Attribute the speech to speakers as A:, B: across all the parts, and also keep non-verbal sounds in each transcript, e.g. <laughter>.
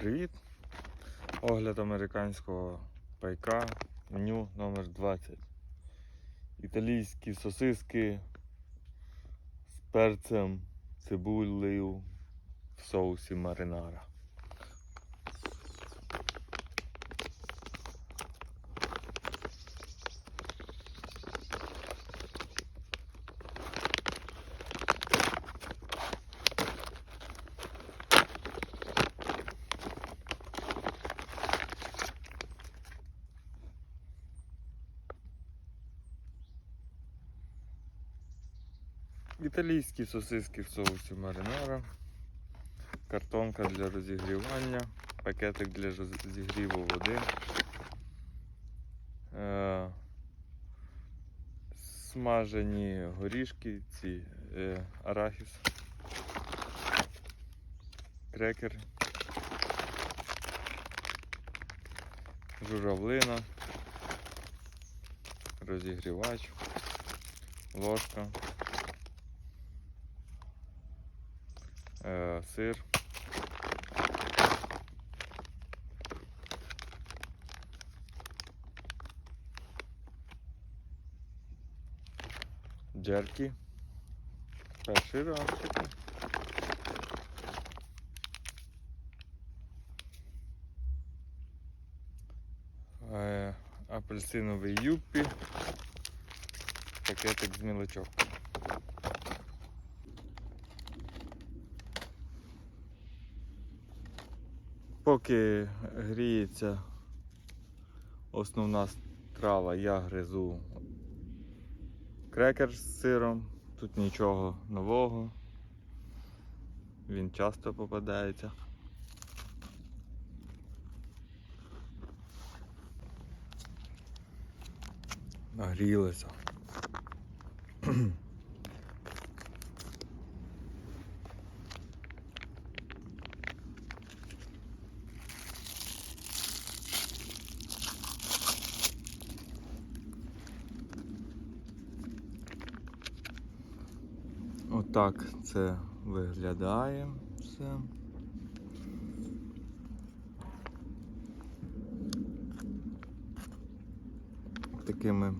A: Привіт! Огляд американського пайка меню номер 20 Італійські сосиски з перцем, цибулею в соусі маринара. Італійські сосиски в соусі маринара, картонка для розігрівання, пакетик для розігріву води, е, смажені горішки, ці е, арахіс, крекер, журавлина, розігрівач, ложка. е, сир. Джеркі. Перший раз таке. Е, Апельсиновий юппі. Пакетик з мілочок. Поки гріється основна страва, я гризу крекер з сиром. Тут нічого нового. Він часто попадається. Нагрілося. <clears throat> Отак це виглядає все. Такими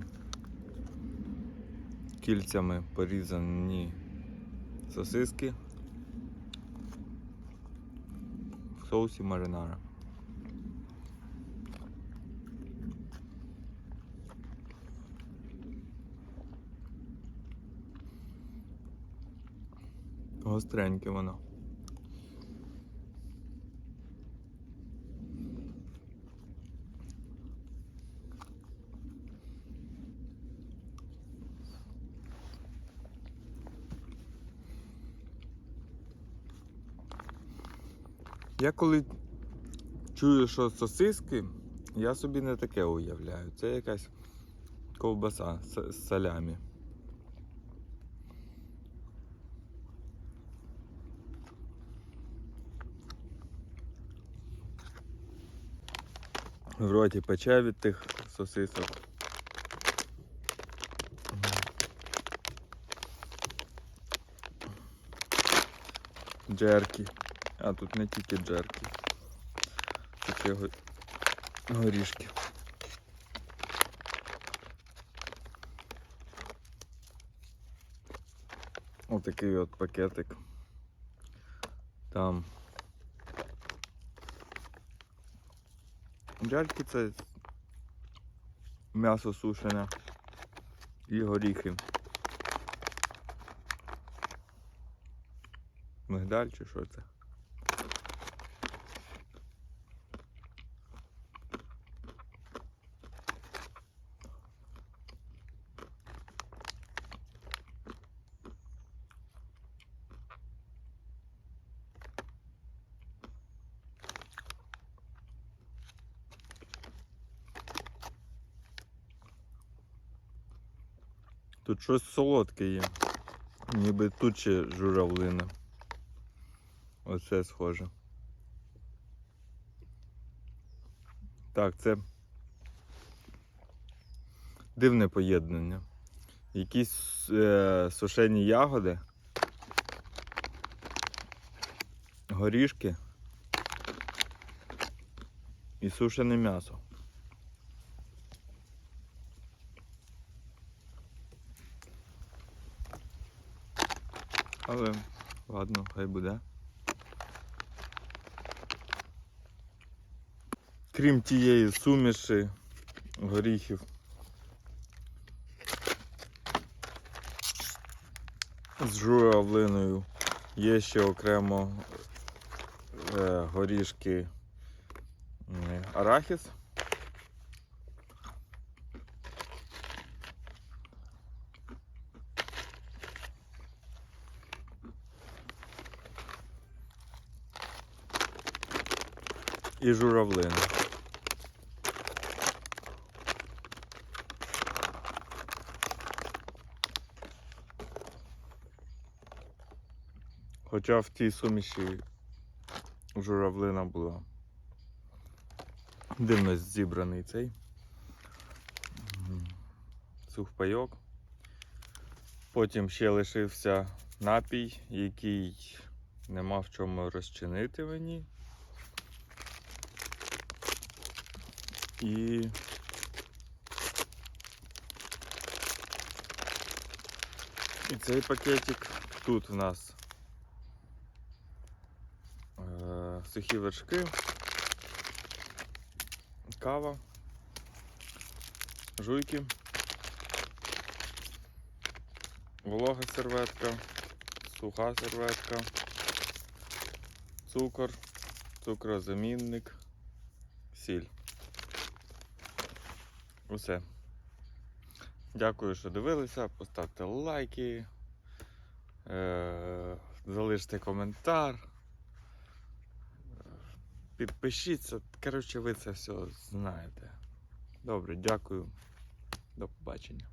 A: кільцями порізані сосиски в соусі маринара. Гостреньке воно. Я коли чую, що сосиски, я собі не таке уявляю. Це якась ковбаса з салямі. В роті пече від тих сосисок. Джеркі. А тут не тільки джеркі. Тут є горішки. Отакий от пакетик. Там Джерки це м'ясо сушене і горіхи. Мигдаль чи що це? Тут щось солодке є. Ніби тут ще журавлина. Оце схоже. Так, це дивне поєднання. Якісь е, сушені ягоди, горішки І сушене м'ясо. Але ладно, хай буде. Крім тієї суміші горіхів. З журавлиною. Є ще окремо е, горішки м, арахіс. І журавлина. Хоча в тій суміші журавлина була. Дивно зібраний цей сухпайок. Потім ще лишився напій, який нема в чому розчинити мені. І І цей пакетик. Тут в нас е, сухі вершки, кава, жуйки, волога серветка, суха серветка, цукор, цукрозамінник, сіль. Усе. Дякую, що дивилися. Поставте лайки, е- залиште коментар. Підпишіться. Коротше, ви це все знаєте. Добре, дякую. До побачення.